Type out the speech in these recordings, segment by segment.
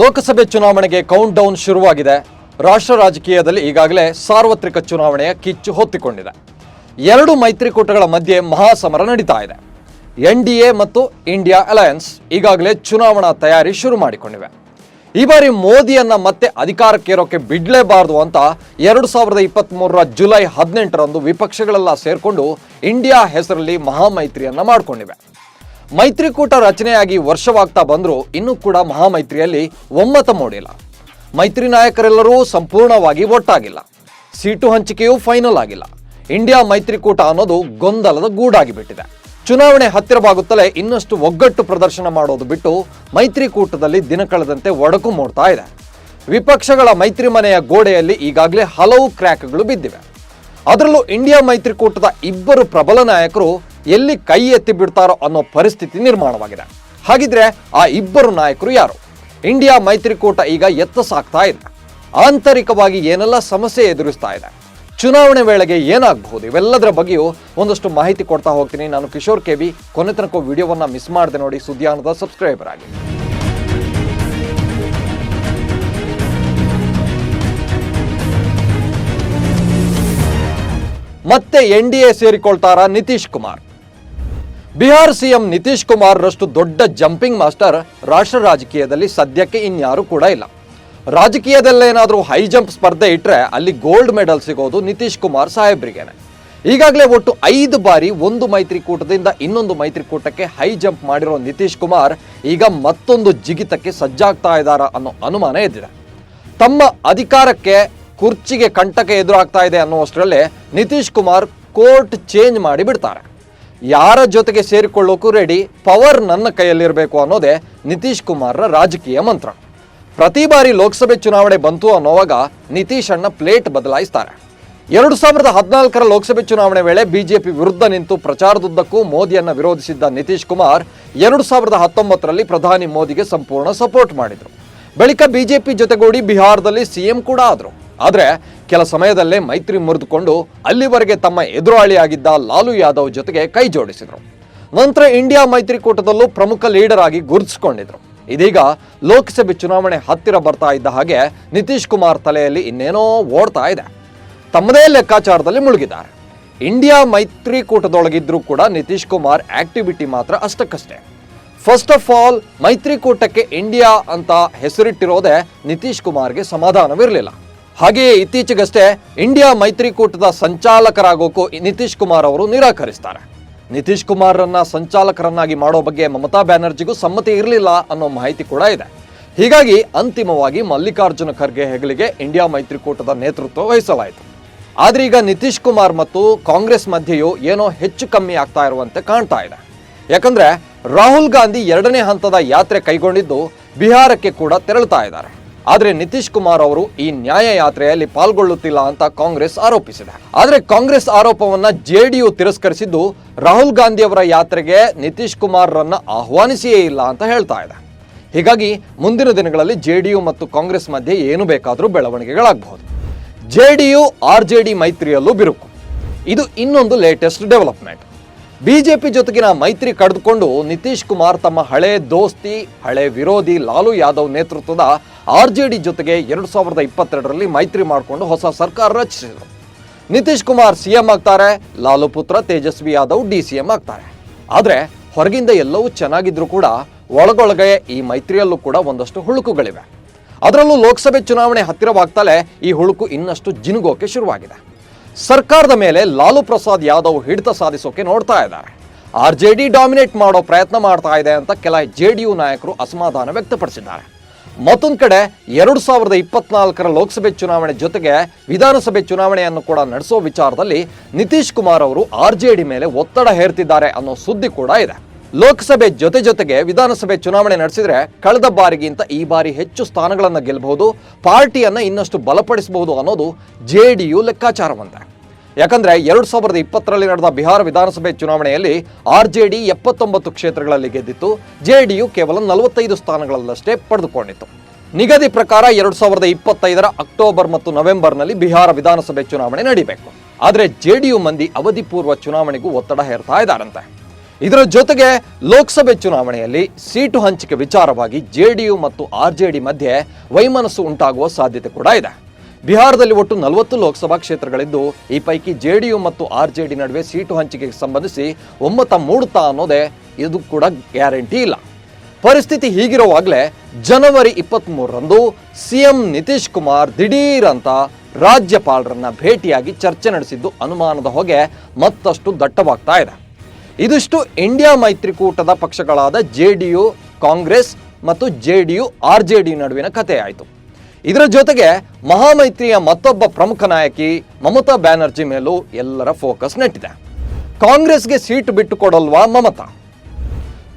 ಲೋಕಸಭೆ ಚುನಾವಣೆಗೆ count down ಶುರುವಾಗಿದೆ. ರಾಷ್ಟ್ರ ರಾಜಕೀಯದಲ್ಲಿ ಈಗಾಗಲೇ ಸಾರ್ವತ್ರಿಕ ಚುನಾವಣೆಯ ಕಿಚ್ಚು ಹೊತ್ತಿಕೊಂಡಿದೆ. ಎರಡು ಮೈತ್ರಿಕೂಟಗಳ ಮಧ್ಯೆ ಮಹಾಸಮರ ನಡೀತಾ ಇದೆ. ಎನ್ ಡಿ ಎ ಮತ್ತು ಇಂಡಿಯಾ ಅಲಯನ್ಸ್ ಈಗಾಗಲೇ ಚುನಾವಣಾ ತಯಾರಿ ಶುರು ಮಾಡಿಕೊಂಡಿವೆ. ಈ ಬಾರಿ ಮೋದಿಯನ್ನ ಮತ್ತೆ ಅಧಿಕಾರಕ್ಕೇರೋಕೆ ಬಿಡಲೇಬಾರದು ಅಂತ ಎರಡು ಸಾವಿರದ ಇಪ್ಪತ್ತ್ಮೂರರ ಜುಲೈ ಹದಿನೆಂಟರಂದು ವಿಪಕ್ಷಗಳೆಲ್ಲ ಸೇರಿಕೊಂಡು ಇಂಡಿಯಾ ಹೆಸರಲ್ಲಿ ಮಹಾಮೈತ್ರಿಯನ್ನ ಮಾಡಿಕೊಂಡಿವೆ. ಮೈತ್ರಿಕೂಟ ರಚನೆಯಾಗಿ ವರ್ಷವಾಗ್ತಾ ಬಂದರೂ ಇನ್ನೂ ಕೂಡ ಮಹಾಮೈತ್ರಿಯಲ್ಲಿ ಒಮ್ಮತ ಮೂಡಿಲ್ಲ. ಮೈತ್ರಿ ನಾಯಕರೆಲ್ಲರೂ ಸಂಪೂರ್ಣವಾಗಿ ಒಟ್ಟಾಗಿಲ್ಲ. ಸೀಟು ಹಂಚಿಕೆಯೂ ಫೈನಲ್ ಆಗಿಲ್ಲ. ಇಂಡಿಯಾ ಮೈತ್ರಿಕೂಟ ಅನ್ನೋದು ಗೊಂದಲದ ಗೂಡಾಗಿ ಬಿಟ್ಟಿದೆ ಚುನಾವಣೆ ಹತ್ತಿರವಾಗುತ್ತಲೇ ಇನ್ನಷ್ಟು ಒಗ್ಗಟ್ಟು ಪ್ರದರ್ಶನ ಮಾಡೋದು ಬಿಟ್ಟು ಮೈತ್ರಿಕೂಟದಲ್ಲಿ ದಿನ ಕಳೆದಂತೆ ಒಡಕು ಮೂಡ್ತಾ ಇದೆ. ವಿಪಕ್ಷಗಳ ಮೈತ್ರಿ ಮನೆಯ ಗೋಡೆಯಲ್ಲಿ ಈಗಾಗಲೇ ಹಲವು ಕ್ರ್ಯಾಕ್ಗಳು ಬಿದ್ದಿವೆ. ಅದರಲ್ಲೂ ಇಂಡಿಯಾ ಮೈತ್ರಿಕೂಟದ ಇಬ್ಬರು ಪ್ರಬಲ ನಾಯಕರು ಎಲ್ಲಿ ಕೈ ಎತ್ತಿ ಬಿಡ್ತಾರೋ ಅನ್ನೋ ಪರಿಸ್ಥಿತಿ ನಿರ್ಮಾಣವಾಗಿದೆ. ಹಾಗಿದ್ರೆ ಆ ಇಬ್ಬರು ನಾಯಕರು ಯಾರು? ಇಂಡಿಯಾ ಮೈತ್ರಿಕೂಟ ಈಗ ಎತ್ತ ಸಾಕ್ತಾ ಇದೆ ಆಂತರಿಕವಾಗಿ ಏನೆಲ್ಲ ಸಮಸ್ಯೆ ಎದುರಿಸ್ತಾ ಇದೆ? ಚುನಾವಣೆ ವೇಳೆಗೆ ಏನಾಗಬಹುದು? ಇವೆಲ್ಲದರ ಬಗ್ಗೆಯೂ ಒಂದಷ್ಟು ಮಾಹಿತಿ ಕೊಡ್ತಾ ಹೋಗ್ತೀನಿ. ನಾನು ಕಿಶೋರ್ ಕೆ ಬಿ ಕೊನೆ ತನಕ ವಿಡಿಯೋವನ್ನು ಮಿಸ್ ಮಾಡದೆ ನೋಡಿ ಸುದ್ದಿಯಾನದ ಸಬ್ಸ್ಕ್ರೈಬರ್ ಆಗಿ. ಮತ್ತೆ ಎನ್ ಡಿ ಎ ಸೇರಿಕೊಳ್ತಾರ ನಿತೀಶ್ ಕುಮಾರ್. ಬಿಹಾರ್ ಸಿಎಂ ನಿತೀಶ್ ಕುಮಾರ್ ರಷ್ಟು ದೊಡ್ಡ ಜಂಪಿಂಗ್ ಮಾಸ್ಟರ್ ರಾಷ್ಟ್ರ ರಾಜಕೀಯದಲ್ಲಿ ಸದ್ಯಕ್ಕೆ ಇನ್ಯಾರು ಕೂಡ ಇಲ್ಲ. ರಾಜಕೀಯದಲ್ಲೇನಾದರೂ ಹೈ ಜಂಪ್ ಸ್ಪರ್ಧೆ ಇಟ್ಟರೆ ಅಲ್ಲಿ ಗೋಲ್ಡ್ ಮೆಡಲ್ ಸಿಗೋದು ನಿತೀಶ್ ಕುಮಾರ್ ಸಾಹೇಬ್ರಿಗೇನೆ. ಈಗಾಗಲೇ ಒಟ್ಟು ಐದು ಬಾರಿ ಒಂದು ಮೈತ್ರಿಕೂಟದಿಂದ ಇನ್ನೊಂದು ಮೈತ್ರಿಕೂಟಕ್ಕೆ ಹೈ ಜಂಪ್ ಮಾಡಿರೋ ನಿತೀಶ್ ಕುಮಾರ್ ಈಗ ಮತ್ತೊಂದು ಜಿಗಿತಕ್ಕೆ ಸಜ್ಜಾಗ್ತಾ ಇದ್ದಾರ ಅನ್ನೋ ಅನುಮಾನ ಎದ್ದಿದೆ. ತಮ್ಮ ಅಧಿಕಾರಕ್ಕೆ ಕುರ್ಚಿಗೆ ಕಂಟಕ ಎದುರಾಗ್ತಾ ಇದೆ ಅನ್ನುವಷ್ಟರಲ್ಲೇ ನಿತೀಶ್ ಕುಮಾರ್ ಕೋರ್ಟ್ ಚೇಂಜ್ ಮಾಡಿ ಬಿಡ್ತಾರೆ. ಯಾರ ಜೊತೆಗೆ ಸೇರಿಕೊಳ್ಳೋಕ್ಕೂ ರೆಡಿ ಪವರ್ ನನ್ನ ಕೈಯಲ್ಲಿರಬೇಕು ಅನ್ನೋದೇ ನಿತೀಶ್ ಕುಮಾರ್ರ ರಾಜಕೀಯ ಮಂತ್ರ. ಪ್ರತಿ ಬಾರಿ ಲೋಕಸಭೆ ಚುನಾವಣೆ ಬಂತು ಅನ್ನೋವಾಗ ನಿತೀಶ್ ಅಣ್ಣ ಪ್ಲೇಟ್ ಬದಲಾಯಿಸ್ತಾರೆ. ಎರಡು ಸಾವಿರದ ಹದಿನಾಲ್ಕರ ಲೋಕಸಭೆ ಚುನಾವಣೆ ವೇಳೆ ಬಿಜೆಪಿ ವಿರುದ್ಧ ನಿಂತು ಪ್ರಚಾರದುದ್ದಕ್ಕೂ ಮೋದಿಯನ್ನು ವಿರೋಧಿಸಿದ್ದ ನಿತೀಶ್ ಕುಮಾರ್ ಎರಡು ಸಾವಿರದ ಹತ್ತೊಂಬತ್ತರಲ್ಲಿ ಪ್ರಧಾನಿ ಮೋದಿಗೆ ಸಂಪೂರ್ಣ ಸಪೋರ್ಟ್ ಮಾಡಿದರು. ಬಳಿಕ ಬಿಜೆಪಿ ಜೊತೆಗೂಡಿ ಬಿಹಾರದಲ್ಲಿ ಸಿಎಂ ಕೂಡ ಆದ್ರು. ಆದ್ರೆ ಕೆಲ ಸಮಯದಲ್ಲೇ ಮೈತ್ರಿ ಮುರಿದುಕೊಂಡು ಅಲ್ಲಿವರೆಗೆ ತಮ್ಮ ಎದುರಾಳಿಯಾಗಿದ್ದ ಲಾಲು ಯಾದವ್ ಜೊತೆಗೆ ಕೈ ಜೋಡಿಸಿದರು. ನಂತರ ಇಂಡಿಯಾ ಮೈತ್ರಿಕೂಟದಲ್ಲೂ ಪ್ರಮುಖ ಲೀಡರ್ ಆಗಿ ಗುರುತಿಸಿಕೊಂಡಿದ್ರು. ಇದೀಗ ಲೋಕಸಭೆ ಚುನಾವಣೆ ಹತ್ತಿರ ಬರ್ತಾ ಇದ್ದ ಹಾಗೆ ನಿತೀಶ್ ಕುಮಾರ್ ತಲೆಯಲ್ಲಿ ಇನ್ನೇನೋ ಓಡ್ತಾ ಇದೆ. ತಮ್ಮದೇ ಲೆಕ್ಕಾಚಾರದಲ್ಲಿ ಮುಳುಗಿದ್ದಾರೆ. ಇಂಡಿಯಾ ಮೈತ್ರಿಕೂಟದೊಳಗಿದ್ರೂ ಕೂಡ ನಿತೀಶ್ ಕುಮಾರ್ ಆಕ್ಟಿವಿಟಿ ಮಾತ್ರ ಅಷ್ಟಕ್ಕಷ್ಟೇ. ಫಸ್ಟ್ ಆಫ್ ಆಲ್ ಮೈತ್ರಿಕೂಟಕ್ಕೆ ಇಂಡಿಯಾ ಅಂತ ಹೆಸರಿಟ್ಟಿರೋದೇ ನಿತೀಶ್ ಕುಮಾರ್ಗೆ ಸಮಾಧಾನವಿರಲಿಲ್ಲ. ಹಾಗೆಯೇ ಇತ್ತೀಚೆಗಷ್ಟೇ ಇಂಡಿಯಾ ಮೈತ್ರಿಕೂಟದ ಸಂಚಾಲಕರಾಗೋಕ್ಕೂ ನಿತೀಶ್ ಕುಮಾರ್ ಅವರು ನಿರಾಕರಿಸ್ತಾರೆ. ನಿತೀಶ್ ಕುಮಾರ್ರನ್ನ ಸಂಚಾಲಕರನ್ನಾಗಿ ಮಾಡೋ ಬಗ್ಗೆ ಮಮತಾ ಬ್ಯಾನರ್ಜಿಗೂ ಸಮ್ಮತಿ ಇರಲಿಲ್ಲ ಅನ್ನೋ ಮಾಹಿತಿ ಕೂಡ ಇದೆ. ಹೀಗಾಗಿ ಅಂತಿಮವಾಗಿ ಮಲ್ಲಿಕಾರ್ಜುನ ಖರ್ಗೆ ಹೆಗಲಿಗೆ ಇಂಡಿಯಾ ಮೈತ್ರಿಕೂಟದ ನೇತೃತ್ವ ವಹಿಸಲಾಯಿತು. ಆದರೆ ಈಗ ನಿತೀಶ್ ಕುಮಾರ್ ಮತ್ತು ಕಾಂಗ್ರೆಸ್ ಮಧ್ಯೆಯೂ ಏನೋ ಹೆಚ್ಚು ಕಮ್ಮಿ ಆಗ್ತಾ ಇರುವಂತೆ ಕಾಣ್ತಾ ಇದೆ. ಯಾಕಂದ್ರೆ ರಾಹುಲ್ ಗಾಂಧಿ ಎರಡನೇ ಹಂತದ ಯಾತ್ರೆ ಕೈಗೊಂಡಿದ್ದು ಬಿಹಾರಕ್ಕೆ ಕೂಡ ತೆರಳುತ್ತಾ ಇದ್ದಾರೆ. ಆದ್ರೆ ನಿತೀಶ್ ಕುಮಾರ್ ಅವರು ಈ ನ್ಯಾಯ ಯಾತ್ರೆಯಲ್ಲಿ ಪಾಲ್ಗೊಳ್ಳುತ್ತಿಲ್ಲ ಅಂತ ಕಾಂಗ್ರೆಸ್ ಆರೋಪಿಸಿದೆ. ಆದರೆ ಕಾಂಗ್ರೆಸ್ ಆರೋಪವನ್ನ ಜೆಡಿಯು ತಿರಸ್ಕರಿಸಿದ್ದು ರಾಹುಲ್ ಗಾಂಧಿ ಅವರ ಯಾತ್ರೆಗೆ ನಿತೀಶ್ ಕುಮಾರ್ರನ್ನ ಆಹ್ವಾನಿಸಿಯೇ ಇಲ್ಲ ಅಂತ ಹೇಳ್ತಾ ಇದೆ. ಹೀಗಾಗಿ ಮುಂದಿನ ದಿನಗಳಲ್ಲಿ ಜೆಡಿಯು ಮತ್ತು ಕಾಂಗ್ರೆಸ್ ಮಧ್ಯೆ ಏನು ಬೇಕಾದರೂ ಬೆಳವಣಿಗೆಗಳಾಗಬಹುದು. ಜೆಡಿಯು ಆರ್ ಜೆ ಡಿ ಮೈತ್ರಿಯಲ್ಲೂ ಬಿರುಕು. ಇದು ಇನ್ನೊಂದು ಲೇಟೆಸ್ಟ್ ಡೆವಲಪ್ಮೆಂಟ್ ಬಿಜೆಪಿ ಜೊತೆಗಿನ ಮೈತ್ರಿ ಕಡಿದುಕೊಂಡು ನಿತೀಶ್ ಕುಮಾರ್ ತಮ್ಮ ಹಳೆ ದೋಸ್ತಿ, ಹಳೆ ವಿರೋಧಿ ಲಾಲು ಯಾದವ್ ನೇತೃತ್ವದ ಆರ್ ಜೆ ಡಿ ಜೊತೆಗೆ ಎರಡು ಸಾವಿರದ ಇಪ್ಪತ್ತೆರಡರಲ್ಲಿ ಮೈತ್ರಿ ಮಾಡಿಕೊಂಡು ಹೊಸ ಸರ್ಕಾರ ರಚಿಸಿದರು. ನಿತೀಶ್ ಕುಮಾರ್ ಸಿಎಂ ಆಗ್ತಾರೆ, ಲಾಲು ಪುತ್ರ Tejashwi Yadav D C M ಆಗ್ತಾರೆ. ಆದರೆ ಹೊರಗಿಂದ ಎಲ್ಲವೂ ಚೆನ್ನಾಗಿದ್ರೂ ಕೂಡ ಒಳಗೊಳಗೆ ಈ ಮೈತ್ರಿಯಲ್ಲೂ ಕೂಡ ಒಂದಷ್ಟು ಹುಳುಕುಗಳಿವೆ. ಅದರಲ್ಲೂ ಲೋಕಸಭೆ ಚುನಾವಣೆ ಹತ್ತಿರವಾಗ್ತಲೇ ಈ ಹುಳುಕು ಇನ್ನಷ್ಟು ಜಿನುಗೋಕೆ ಶುರುವಾಗಿದೆ. ಸರ್ಕಾರದ ಮೇಲೆ ಲಾಲು ಪ್ರಸಾದ್ ಯಾದವ್ ಹಿಡಿತ ಸಾಧಿಸೋಕೆ ನೋಡ್ತಾ ಇದ್ದಾರೆ. ಆರ್ ಜೆ ಡಿ ಡಾಮಿನೇಟ್ ಮಾಡೋ ಪ್ರಯತ್ನ ಮಾಡ್ತಾ ಇದೆ ಅಂತ ಕೆಲ ಜೆ ಡಿ ಯು ನಾಯಕರು ಅಸಮಾಧಾನ ವ್ಯಕ್ತಪಡಿಸಿದ್ದಾರೆ. ಮತ್ತೊಂದು ಕಡೆ ಎರಡು ಸಾವಿರದ ಇಪ್ಪತ್ನಾಲ್ಕರ ಲೋಕಸಭೆ ಚುನಾವಣೆ ಜೊತೆಗೆ ವಿಧಾನಸಭೆ ಚುನಾವಣೆಯನ್ನು ಕೂಡ ನಡೆಸೋ ವಿಚಾರದಲ್ಲಿ ನಿತೀಶ್ ಕುಮಾರ್ ಅವರು ಆರ್ ಮೇಲೆ ಒತ್ತಡ ಹೇರ್ತಿದ್ದಾರೆ ಅನ್ನೋ ಸುದ್ದಿ ಕೂಡ ಇದೆ. ಲೋಕಸಭೆ ಜೊತೆ ಜೊತೆಗೆ ವಿಧಾನಸಭೆ ಚುನಾವಣೆ ನಡೆಸಿದ್ರೆ ಕಳೆದ ಬಾರಿಗಿಂತ ಈ ಬಾರಿ ಹೆಚ್ಚು ಸ್ಥಾನಗಳನ್ನು ಗೆಲ್ಲಬಹುದು ಪಾರ್ಟಿಯನ್ನು ಇನ್ನಷ್ಟು ಬಲಪಡಿಸಬಹುದು ಅನ್ನೋದು ಜೆ ಡಿ ಯು ಲೆಕ್ಕಾಚಾರವಂತೆ. ಯಾಕಂದ್ರೆ ಎರಡು ಸಾವಿರದ ಇಪ್ಪತ್ತರಲ್ಲಿ ನಡೆದ ಬಿಹಾರ ವಿಧಾನಸಭೆ ಚುನಾವಣೆಯಲ್ಲಿ ಆರ್ ಜೆ ಡಿ ಎಪ್ಪತ್ತೊಂಬತ್ತು ಕ್ಷೇತ್ರಗಳಲ್ಲಿ ಗೆದ್ದಿತ್ತು. ಜೆ ಡಿ ಕೇವಲ ನಲವತ್ತೈದು ಸ್ಥಾನಗಳಲ್ಲಷ್ಟೇ ಪಡೆದುಕೊಂಡಿತ್ತು. ನಿಗದಿ ಪ್ರಕಾರ ಎರಡು ಸಾವಿರದ ಇಪ್ಪತ್ತೈದರ ಅಕ್ಟೋಬರ್ ಮತ್ತು ನವೆಂಬರ್ನಲ್ಲಿ ಬಿಹಾರ ವಿಧಾನಸಭೆ ಚುನಾವಣೆ ನಡೀಬೇಕು. ಆದರೆ ಜೆ ಡಿ ಮಂದಿ ಅವಧಿ ಪೂರ್ವ ಚುನಾವಣೆಗೂ ಒತ್ತಡ ಹೇರ್ತಾ ಇದ್ದಾರಂತೆ. ಇದರ ಜೊತೆಗೆ ಲೋಕಸಭೆ ಚುನಾವಣೆಯಲ್ಲಿ ಸೀಟು ಹಂಚಿಕೆ ವಿಚಾರವಾಗಿ ಜೆಡಿಯು ಮತ್ತು ಆರ್ಜೆಡಿ ಮಧ್ಯೆ ವೈಮನಸ್ಸು ಉಂಟಾಗುವ ಸಾಧ್ಯತೆ ಕೂಡ ಇದೆ. ಬಿಹಾರದಲ್ಲಿ ಒಟ್ಟು ನಲವತ್ತು ಲೋಕಸಭಾ ಕ್ಷೇತ್ರಗಳಿದ್ದು, ಈ ಪೈಕಿ ಜೆಡಿಯು ಮತ್ತು ಆರ್ಜೆಡಿ ನಡುವೆ ಸೀಟು ಹಂಚಿಕೆಗೆ ಸಂಬಂಧಿಸಿ ಒಮ್ಮತ ಮೂಡುತ್ತಾ ಅನ್ನೋದೇ ಇದು ಕೂಡ ಗ್ಯಾರಂಟಿ ಇಲ್ಲ. ಪರಿಸ್ಥಿತಿ ಹೀಗಿರುವಾಗಲೇ ಜನವರಿ ಇಪ್ಪತ್ತ್ಮೂರರಂದು ಸಿಎಂ ನಿತೀಶ್ ಕುಮಾರ್ ದಿಢೀರ್ ಅಂತ ರಾಜ್ಯಪಾಲರನ್ನ ಭೇಟಿಯಾಗಿ ಚರ್ಚೆ ನಡೆಸಿದ್ದು ಅನುಮಾನದ ಹೊಗೆ ಮತ್ತಷ್ಟು ದಟ್ಟವಾಗ್ತಾ ಇದೆ. ಇದಿಷ್ಟು ಇಂಡಿಯಾ ಮೈತ್ರಿಕೂಟದ ಪಕ್ಷಗಳಾದ ಜೆ ಡಿ ಕಾಂಗ್ರೆಸ್ ಮತ್ತು J D R J D ನಡುವಿನ ಕಥೆಯಾಯಿತು. ಇದರ ಜೊತೆಗೆ ಮಹಾಮೈತ್ರಿಯ ಮತ್ತೊಬ್ಬ ಪ್ರಮುಖ ನಾಯಕಿ ಮಮತಾ ಬ್ಯಾನರ್ಜಿ ಮೇಲೂ ಎಲ್ಲರ ಫೋಕಸ್ ನೆಟ್ಟಿದೆ. ಕಾಂಗ್ರೆಸ್ಗೆ ಸೀಟ್ ಬಿಟ್ಟು ಕೊಡಲ್ವಾ ಮಮತಾ?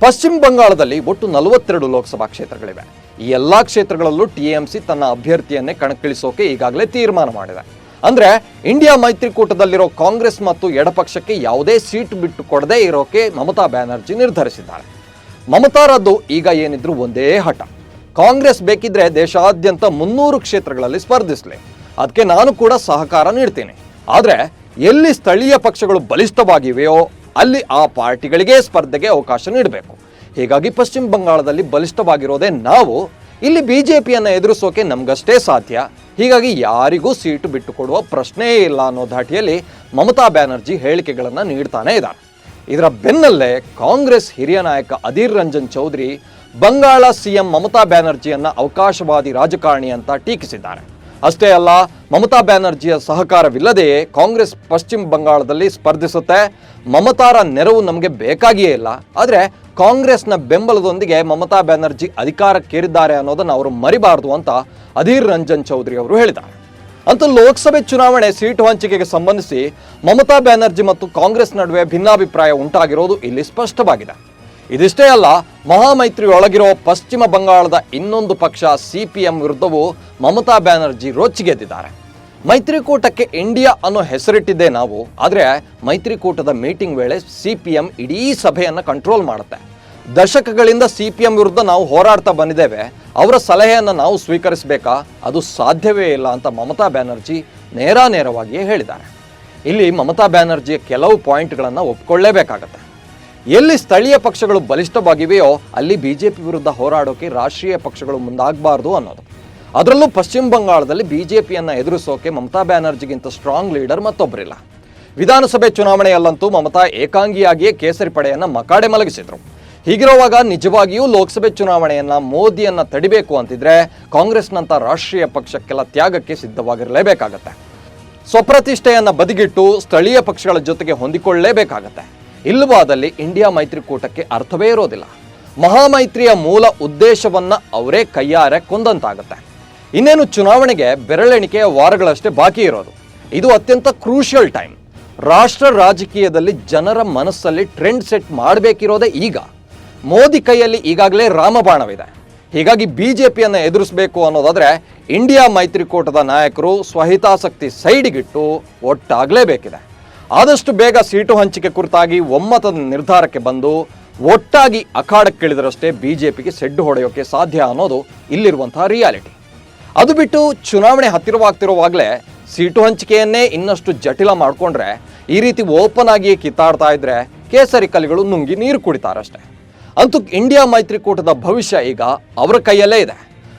ಪಶ್ಚಿಮ ಬಂಗಾಳದಲ್ಲಿ ಒಟ್ಟು ನಲವತ್ತೆರಡು ಲೋಕಸಭಾ ಕ್ಷೇತ್ರಗಳಿವೆ. ಈ ಎಲ್ಲಾ ಕ್ಷೇತ್ರಗಳಲ್ಲೂ ಟಿಎಂಸಿ ತನ್ನ ಅಭ್ಯರ್ಥಿಯನ್ನೇ ಕಣಕ್ಕಿಳಿಸೋಕೆ ಈಗಾಗಲೇ ತೀರ್ಮಾನ ಮಾಡಿದೆ. ಅಂದ್ರೆ ಇಂಡಿಯಾ ಮೈತ್ರಿಕೂಟದಲ್ಲಿರೋ ಕಾಂಗ್ರೆಸ್ ಮತ್ತು ಎಡಪಕ್ಷಕ್ಕೆ ಯಾವುದೇ ಸೀಟ್ ಬಿಟ್ಟು ಕೊಡದೇ ಇರೋಕೆ ಮಮತಾ ಬ್ಯಾನರ್ಜಿ ನಿರ್ಧರಿಸಿದ್ದಾರೆ. ಮಮತಾರದ್ದು ಈಗ ಏನಿದ್ರು ಒಂದೇ ಹಠ. ಕಾಂಗ್ರೆಸ್ ಬೇಕಿದ್ರೆ ದೇಶಾದ್ಯಂತ ಮುನ್ನೂರು ಕ್ಷೇತ್ರಗಳಲ್ಲಿ ಸ್ಪರ್ಧಿಸಲಿ. ಅದಕ್ಕೆ ನಾನು ಕೂಡ ಸಹಕಾರ ನೀಡ್ತೀನಿ. ಆದರೆ ಎಲ್ಲಿ ಸ್ಥಳೀಯ ಪಕ್ಷಗಳು ಬಲಿಷ್ಠವಾಗಿವೆಯೋ ಅಲ್ಲಿ ಆ ಪಾರ್ಟಿಗಳಿಗೆ ಸ್ಪರ್ಧೆಗೆ ಅವಕಾಶ ನೀಡಬೇಕು. ಹೀಗಾಗಿ ಪಶ್ಚಿಮ ಬಂಗಾಳದಲ್ಲಿ ಬಲಿಷ್ಠವಾಗಿರೋದೇ ನಾವು. ಇಲ್ಲಿ ಬಿ ಜೆ ಪಿಯನ್ನು ಎದುರಿಸೋಕೆ ನಮಗಷ್ಟೇ ಸಾಧ್ಯ. ಹೀಗಾಗಿ ಯಾರಿಗೂ ಸೀಟು ಬಿಟ್ಟುಕೊಡುವ ಪ್ರಶ್ನೆಯೇ ಇಲ್ಲ ಅನ್ನೋ ಧಾಟಿಯಲ್ಲಿ ಮಮತಾ ಬ್ಯಾನರ್ಜಿ ಹೇಳಿಕೆಗಳನ್ನು ನೀಡ್ತಾನೆ ಇದ್ದಾರೆ ಇದರ ಬೆನ್ನಲ್ಲೇ ಕಾಂಗ್ರೆಸ್ ಹಿರಿಯ ನಾಯಕ ಅಧೀರ್ ರಂಜನ್ ಚೌಧರಿ ಬಂಗಾಳ ಸಿಎಂ ಮಮತಾ ಬ್ಯಾನರ್ಜಿಯನ್ನ ಅವಕಾಶವಾದಿ ರಾಜಕಾರಣಿ ಅಂತ ಟೀಕಿಸಿದ್ದಾರೆ. ಅಷ್ಟೇ ಅಲ್ಲ, ಮಮತಾ ಬ್ಯಾನರ್ಜಿಯ ಸಹಕಾರವಿಲ್ಲದೆಯೇ ಕಾಂಗ್ರೆಸ್ ಪಶ್ಚಿಮ ಬಂಗಾಳದಲ್ಲಿ ಸ್ಪರ್ಧಿಸುತ್ತೆ. ಮಮತಾರ ನೆರವು ನಮಗೆ ಬೇಕಾಗಿಯೇ ಇಲ್ಲ. ಆದರೆ ಕಾಂಗ್ರೆಸ್ನ ಬೆಂಬಲದೊಂದಿಗೆ ಮಮತಾ ಬ್ಯಾನರ್ಜಿ ಅಧಿಕಾರಕ್ಕೇರಿದ್ದಾರೆ ಅನ್ನೋದನ್ನು ಅವರು ಮರಿಬಾರದು ಅಂತ ಅಧೀರ್ ರಂಜನ್ ಚೌಧರಿ ಅವರು ಹೇಳಿದ್ದಾರೆ. ಅಂತೂ ಲೋಕಸಭೆ ಚುನಾವಣೆ ಸೀಟು ಹಂಚಿಕೆಗೆ ಸಂಬಂಧಿಸಿ ಮಮತಾ ಬ್ಯಾನರ್ಜಿ ಮತ್ತು ಕಾಂಗ್ರೆಸ್ ನಡುವೆ ಭಿನ್ನಾಭಿಪ್ರಾಯ ಉಂಟಾಗಿರೋದು ಇಲ್ಲಿ ಸ್ಪಷ್ಟವಾಗಿದೆ. ಇದಿಷ್ಟೇ ಅಲ್ಲ ಮಹಾಮೈತ್ರಿಯೊಳಗಿರೋ ಪಶ್ಚಿಮ ಬಂಗಾಳದ ಇನ್ನೊಂದು ಪಕ್ಷ ಸಿ ಪಿ ಎಂ ವಿರುದ್ಧವೂ ಮಮತಾ ಬ್ಯಾನರ್ಜಿ ರೋಚಿಗೆದ್ದಿದ್ದಾರೆ ಮೈತ್ರಿಕೂಟಕ್ಕೆ ಇಂಡಿಯಾ ಅನ್ನೋ ಹೆಸರಿಟ್ಟಿದ್ದೆ ನಾವು, ಆದರೆ ಮೈತ್ರಿಕೂಟದ ಮೀಟಿಂಗ್ ವೇಳೆ ಸಿ ಪಿ ಎಂ ಇಡೀ ಸಭೆಯನ್ನು ಕಂಟ್ರೋಲ್ ಮಾಡುತ್ತೆ. ದಶಕಗಳಿಂದ ಸಿ ಪಿ ಎಂ ವಿರುದ್ಧ ನಾವು ಹೋರಾಡ್ತಾ ಬಂದಿದ್ದೇವೆ. ಅವರ ಸಲಹೆಯನ್ನು ನಾವು ಸ್ವೀಕರಿಸಬೇಕಾ? ಅದು ಸಾಧ್ಯವೇ ಇಲ್ಲ ಅಂತ ಮಮತಾ ಬ್ಯಾನರ್ಜಿ ನೇರಾನೇರವಾಗಿಯೇ ಹೇಳಿದ್ದಾರೆ. ಇಲ್ಲಿ ಮಮತಾ ಬ್ಯಾನರ್ಜಿಯ ಕೆಲವು ಪಾಯಿಂಟ್ಗಳನ್ನು ಒಪ್ಕೊಳ್ಳೇಬೇಕಾಗತ್ತೆ. ಎಲ್ಲಿ ಸ್ಥಳೀಯ ಪಕ್ಷಗಳು ಬಲಿಷ್ಠವಾಗಿವೆಯೋ ಅಲ್ಲಿ ಬಿಜೆಪಿ ವಿರುದ್ಧ ಹೋರಾಡೋಕೆ ರಾಷ್ಟ್ರೀಯ ಪಕ್ಷಗಳು ಮುಂದಾಗಬಾರ್ದು ಅನ್ನೋದು. ಅದರಲ್ಲೂ ಪಶ್ಚಿಮ ಬಂಗಾಳದಲ್ಲಿ ಬಿಜೆಪಿಯನ್ನು ಎದುರಿಸೋಕೆ ಮಮತಾ ಬ್ಯಾನರ್ಜಿಗಿಂತ ಸ್ಟ್ರಾಂಗ್ ಲೀಡರ್ ಮತ್ತೊಬ್ಬರಿಲ್ಲ ವಿಧಾನಸಭೆ ಚುನಾವಣೆಯಲ್ಲಂತೂ ಮಮತಾ ಏಕಾಂಗಿಯಾಗಿಯೇ ಕೇಸರಿ ಪಡೆಯನ್ನು ಮಕಾಡೆ ಮಲಗಿಸಿದ್ರು. ಹೀಗಿರುವಾಗ ನಿಜವಾಗಿಯೂ ಲೋಕಸಭೆ ಚುನಾವಣೆಯನ್ನ ಮೋದಿಯನ್ನ ತಡಿಬೇಕು ಅಂತಿದ್ರೆ ಕಾಂಗ್ರೆಸ್ನಂಥ ರಾಷ್ಟ್ರೀಯ ಪಕ್ಷಕ್ಕೆಲ್ಲ ತ್ಯಾಗಕ್ಕೆ ಸಿದ್ಧವಾಗಿರಲೇಬೇಕಾಗತ್ತೆ. ಸ್ವಪ್ರತಿಷ್ಠೆಯನ್ನ ಬದಿಗಿಟ್ಟು ಸ್ಥಳೀಯ ಪಕ್ಷಗಳ ಜೊತೆಗೆ ಹೊಂದಿಕೊಳ್ಳಲೇಬೇಕಾಗತ್ತೆ ಇಲ್ಲವಾದಲ್ಲಿ ಇಂಡಿಯಾ ಮೈತ್ರಿಕೂಟಕ್ಕೆ ಅರ್ಥವೇ ಇರೋದಿಲ್ಲ. ಮಹಾಮೈತ್ರಿಯ ಮೂಲ ಉದ್ದೇಶವನ್ನ ಅವರೇ ಕೈಯಾರೆ ಕೊಂದಂತಾಗುತ್ತೆ. ಇನ್ನೇನು ಚುನಾವಣೆಗೆ ಬೆರಳೆಣಿಕೆಯ ವಾರಗಳಷ್ಟೇ ಬಾಕಿ ಇರೋದು. ಇದು ಅತ್ಯಂತ ಕ್ರೂಷಿಯಲ್ ಟೈಮ್. ರಾಷ್ಟ್ರ ರಾಜಕೀಯದಲ್ಲಿ ಜನರ ಮನಸ್ಸಲ್ಲಿ ಟ್ರೆಂಡ್ ಸೆಟ್ ಮಾಡಬೇಕಿರೋದೇ ಈಗ. ಮೋದಿ ಕೈಯಲ್ಲಿ ಈಗಾಗಲೇ ರಾಮಬಾಣವಿದೆ. ಹೀಗಾಗಿ ಬಿ ಜೆ ಪಿಯನ್ನು ಎದುರಿಸಬೇಕು ಅನ್ನೋದಾದರೆ ಇಂಡಿಯಾ ಮೈತ್ರಿಕೂಟದ ನಾಯಕರು ಸ್ವಹಿತಾಸಕ್ತಿ ಸೈಡಿಗಿಟ್ಟು ಒಟ್ಟಾಗಲೇಬೇಕಿದೆ. ಆದಷ್ಟು ಬೇಗ ಸೀಟು ಹಂಚಿಕೆ ಕುರಿತಾಗಿ ಒಮ್ಮತದ ನಿರ್ಧಾರಕ್ಕೆ ಬಂದು ಒಟ್ಟಾಗಿ ಅಖಾಡಕ್ಕಿಳಿದರಷ್ಟೇ ಬಿಜೆಪಿಗೆ ಸೆಡ್ಡು ಹೊಡೆಯೋಕ್ಕೆ ಸಾಧ್ಯ ಅನ್ನೋದು ಇಲ್ಲಿರುವಂತಹ ರಿಯಾಲಿಟಿ. ಅದು ಬಿಟ್ಟು ಚುನಾವಣೆ ಹತ್ತಿರವಾಗ್ತಿರುವಾಗಲೇ ಸೀಟು ಹಂಚಿಕೆಯನ್ನೇ ಇನ್ನಷ್ಟು ಜಟಿಲ ಮಾಡಿಕೊಂಡ್ರೆ ಈ ರೀತಿ ಓಪನ್ ಆಗಿಯೇ ಕಿತ್ತಾಡ್ತಾ ಇದ್ರೆ ಕೇಸರಿ ಕಲಿಗಳು ನುಂಗಿ ನೀರು ಕುಡಿತಾರಷ್ಟೇ. ಅಂತೂ ಇಂಡಿಯಾ ಮೈತ್ರಿಕೂಟದ ಭವಿಷ್ಯ ಈಗ ಅವರ ಕೈಯಲ್ಲೇ ಇದೆ.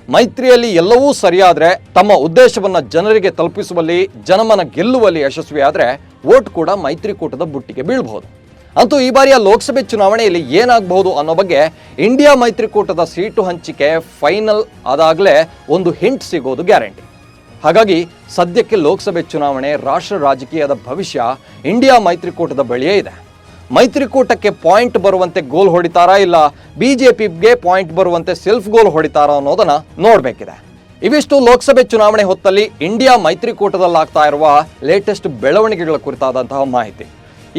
ಮೈತ್ರಿಯಲ್ಲಿ ಎಲ್ಲವೂ ಸರಿಯಾದರೆ ತಮ್ಮ ಉದ್ದೇಶವನ್ನು ಜನರಿಗೆ ತಲುಪಿಸುವಲ್ಲಿ, ಜನಮನ ಗೆಲ್ಲುವಲ್ಲಿ ಯಶಸ್ವಿಯಾದರೆ ವೋಟ್ ಕೂಡ ಮೈತ್ರಿಕೂಟದ ಬುಟ್ಟಿಗೆ ಬೀಳಬಹುದು. ಅಂತೂ ಈ ಬಾರಿಯ ಲೋಕಸಭೆ ಚುನಾವಣೆಯಲ್ಲಿ ಏನಾಗಬಹುದು ಅನ್ನೋ ಬಗ್ಗೆ ಇಂಡಿಯಾ ಮೈತ್ರಿಕೂಟದ ಸೀಟು ಹಂಚಿಕೆ ಫೈನಲ್ ಆದಾಗಲೇ ಒಂದು ಹಿಂಟ್ ಸಿಗೋದು ಗ್ಯಾರಂಟಿ. ಹಾಗಾಗಿ ಸದ್ಯಕ್ಕೆ ಲೋಕಸಭೆ ಚುನಾವಣೆ ರಾಷ್ಟ್ರ ರಾಜಕೀಯದ ಭವಿಷ್ಯ ಇಂಡಿಯಾ ಮೈತ್ರಿಕೂಟದ ಬಳಿಯೇ ಇದೆ. ಮೈತ್ರಿಕೂಟಕ್ಕೆ ಪಾಯಿಂಟ್ ಬರುವಂತೆ ಗೋಲ್ ಹೊಡಿತಾರಾ ಇಲ್ಲ ಬಿಜೆಪಿಗೆ ಪಾಯಿಂಟ್ ಬರುವಂತೆ ಸೆಲ್ಫ್ ಗೋಲ್ ಹೊಡಿತಾರಾ ಅನ್ನೋದನ್ನ ನೋಡಬೇಕಿದೆ. ಇವಿಷ್ಟು ಲೋಕಸಭೆ ಚುನಾವಣೆ ಹೊತ್ತಲ್ಲಿ ಇಂಡಿಯಾ ಮೈತ್ರಿಕೂಟದಲ್ಲಾಗ್ತಾ ಇರುವ ಲೇಟೆಸ್ಟ್ ಬೆಳವಣಿಗೆಗಳ ಕುರಿತಾದಂತಹ ಮಾಹಿತಿ.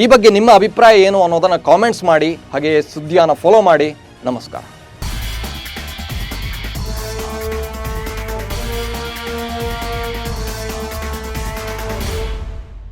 ಈ ಬಗ್ಗೆ ನಿಮ್ಮ ಅಭಿಪ್ರಾಯ ಏನು ಅನ್ನೋದನ್ನು ಕಾಮೆಂಟ್ಸ್ ಮಾಡಿ, ಹಾಗೆಯೇ ಸುದ್ದಿಯನ್ನು ಫಾಲೋ ಮಾಡಿ. ನಮಸ್ಕಾರ.